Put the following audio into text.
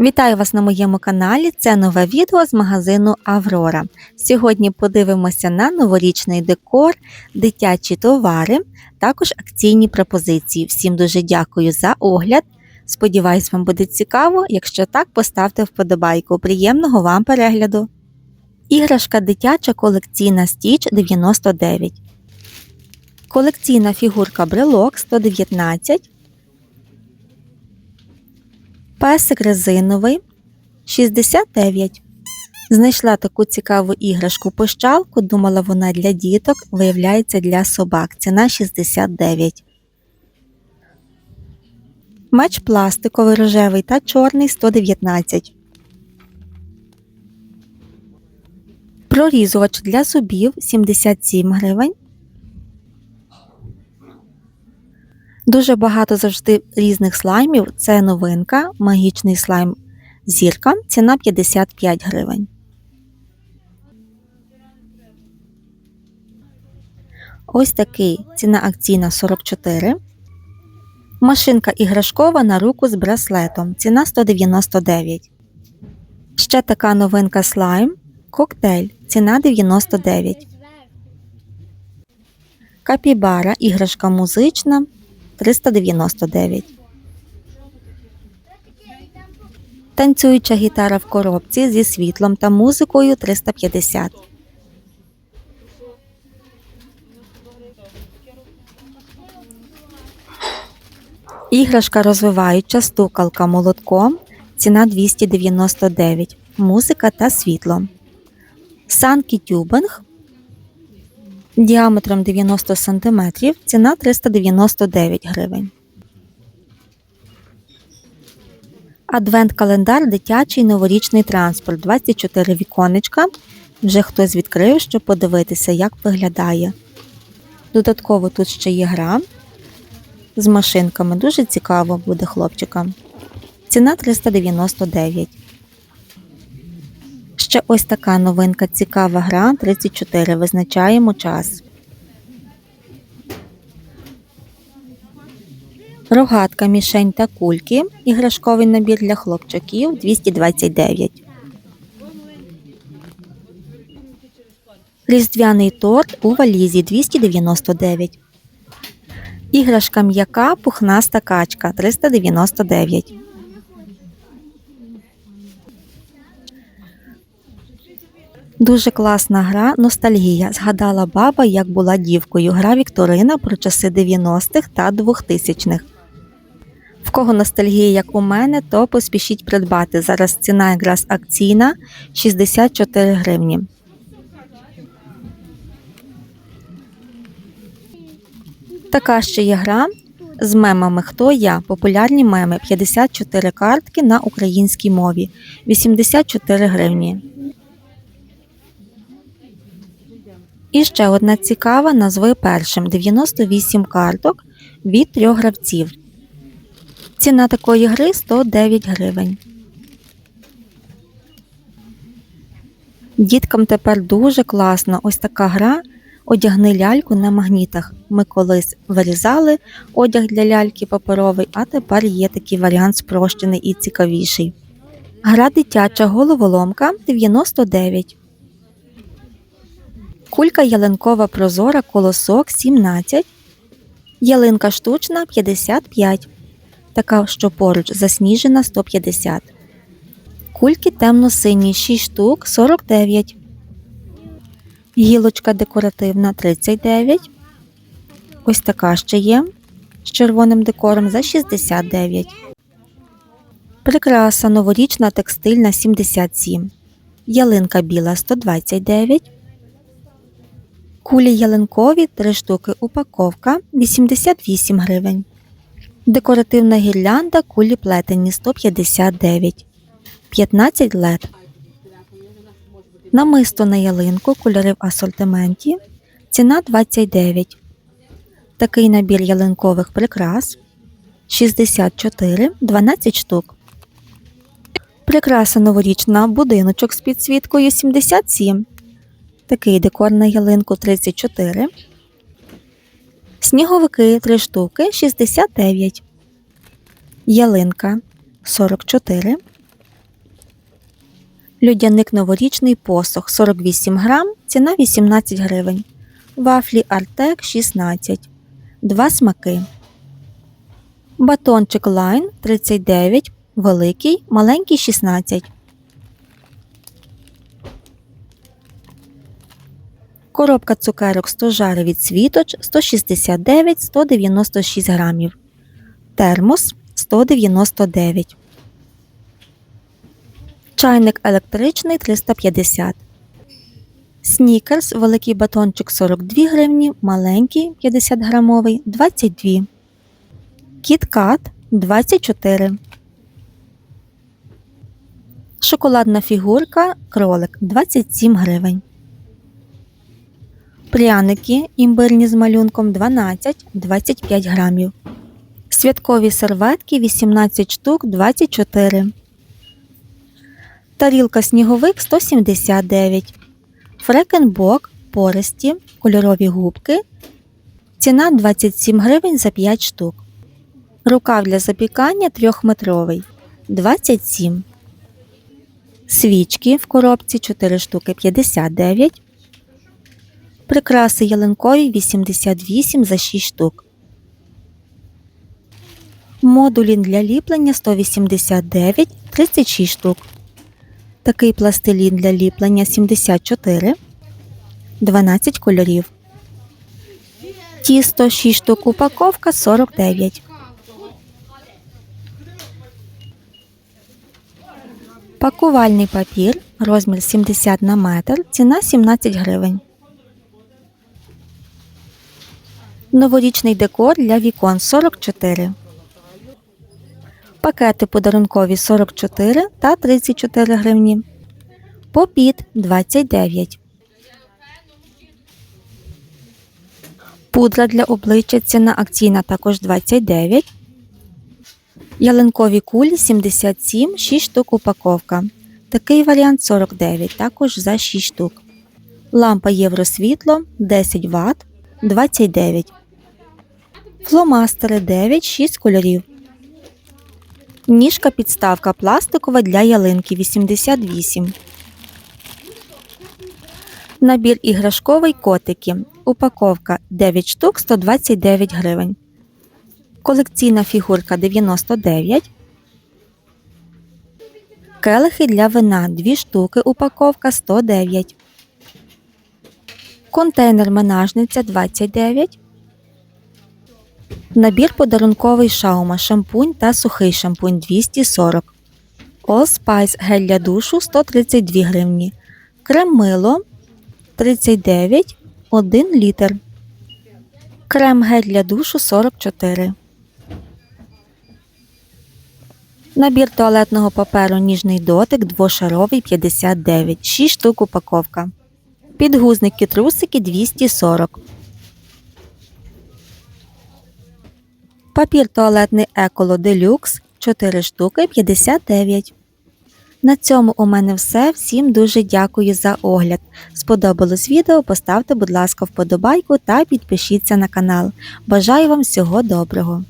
Вітаю вас на моєму каналі. Це нове відео з магазину Аврора. Сьогодні подивимося на новорічний декор, дитячі товари, також акційні пропозиції. Всім дуже дякую за огляд. Сподіваюсь, вам буде цікаво. Якщо так, поставте вподобайку. Приємного вам перегляду. Іграшка дитяча колекційна Stitch 99. Колекційна фігурка брелок 119. Песик резиновий 69. Знайшла таку цікаву іграшку пощалку, думала вона для діток, виявляється для собак. Ціна 69. Меч пластиковий рожевий та чорний 119. Прорізувач для зубів 77 гривень. Дуже багато завжди різних слаймів. Це новинка, магічний слайм зірка, ціна 55 гривень. Ось такий ціна акційна 44. Машинка іграшкова на руку з браслетом. Ціна 199. Ще така новинка слайм. Коктейль. Ціна 99. Капібара. Іграшка музична. 399. Танцююча гітара в коробці зі світлом та музикою 350. Іграшка розвиваюча стукалка молотком. Ціна 299. Музика та світло. Санкі тюбинг діаметром 90 см, ціна 399 гривень. Адвент-календар дитячий новорічний транспорт 24 віконечка. Вже хтось відкрив, щоб подивитися, як виглядає. Додатково тут ще є гра з машинками. Дуже цікаво буде хлопчикам. Ціна 399. Ще ось така новинка цікава гра 34. Визначаємо час. Рогатка, мішень та кульки. Іграшковий набір для хлопчаків 229. Різдвяний торт у валізі 299. Іграшка м'яка пухнаста качка 399. Дуже класна гра Ностальгія. Згадала баба, як була дівкою. Гра Вікторина про часи 90-х та 2000-х. В кого ностальгія, як у мене, то поспішіть придбати. Зараз ціна якраз акційна 64 гривні. Така ще є гра з мемами Хто я? Популярні меми 54 картки на українській мові 84 гривні. І ще одна цікава назви першим 98 карток від трьох гравців. Ціна такої гри 109 гривень. Діткам тепер дуже класно ось така гра. Одягни ляльку на магнітах. Ми колись вирізали одяг для ляльки паперовий, а тепер є такий варіант спрощений і цікавіший. Гра дитяча головоломка 99. Кулька ялинкова прозора колосок 17. Ялинка штучна 55. Така, що поруч засніжена 150. Кульки темно-сині 6 штук 49. Гілочка декоративна 39. Ось така ще є з червоним декором за 69. Прикраса новорічна текстильна 77. Ялинка біла 129. Кулі ялинкові 3 штуки упаковка 88 гривень. Декоративна гірлянда кулі плетені 159 15 лед. Намисто на ялинку кольори в асортименті. Ціна 29. Такий набір ялинкових прикрас 64 12 штук. Прикраса новорічна будиночок з підсвіткою 77. Такий декор на ялинку 34. Сніговики 3 штуки 69. Ялинка 44. Людяник новорічний посох 48 грам, ціна 18 гривень. Вафлі Артек 16. Два смаки. Батончик Лайн 39, великий, маленький 16. Коробка цукерок 100 жари від світоч 169-196 грамів. Термос 199. Чайник електричний 350. Снікерс великий батончик 42 гривні, маленький 50 грамовий 22. Кіткат 24. Шоколадна фігурка кролик 27 гривень. Пряники імбирні з малюнком 12-25 грамів. Святкові серветки 18 штук 24. Тарілка сніговик 179. Фрекенбок пористі, кольорові губки. Ціна 27 гривень за 5 штук. Рукав для запікання 3-метровий 27. Свічки в коробці 4 штуки 59. Прикраси ялинкові 88 за 6 штук. Модулі для ліплення 189 36 штук. Такий пластилін для ліплення 74 12 кольорів. Тісто 6 штук упаковка 49. Пакувальний папір розмір 70 на метр, ціна 17 гривень. Новорічний декор для вікон 44. Пакети подарункові 44 та 34 гривні. Попіт 29. Пудра для обличчя ціна акційна також 29. Ялинкові кулі 77, 6 штук упаковка. Такий варіант 49, також за 6 штук. Лампа євросвітло 10 Вт 29. Фломастери 9, 6 кольорів. Ніжка підставка пластикова для ялинки 88. Набір іграшковий котики. Упаковка 9 штук 129 гривень. Колекційна фігурка 99. Келихи для вина 2 штуки. Упаковка 109. Контейнер менажниця 29. Набір подарунковий шаума шампунь та сухий шампунь 240. Allspice гель для душу 132 гривні. Крем мило 39 1 літр. Крем гель для душу 44. Набір туалетного паперу ніжний дотик двошаровий 59. 6 штук упаковка. Підгузники трусики 240. Папір туалетний Еколо Делюкс 4 штуки 59. На цьому у мене все. Всім дуже дякую за огляд. Сподобалось відео? Поставте, будь ласка, вподобайку та підпишіться на канал. Бажаю вам всього доброго!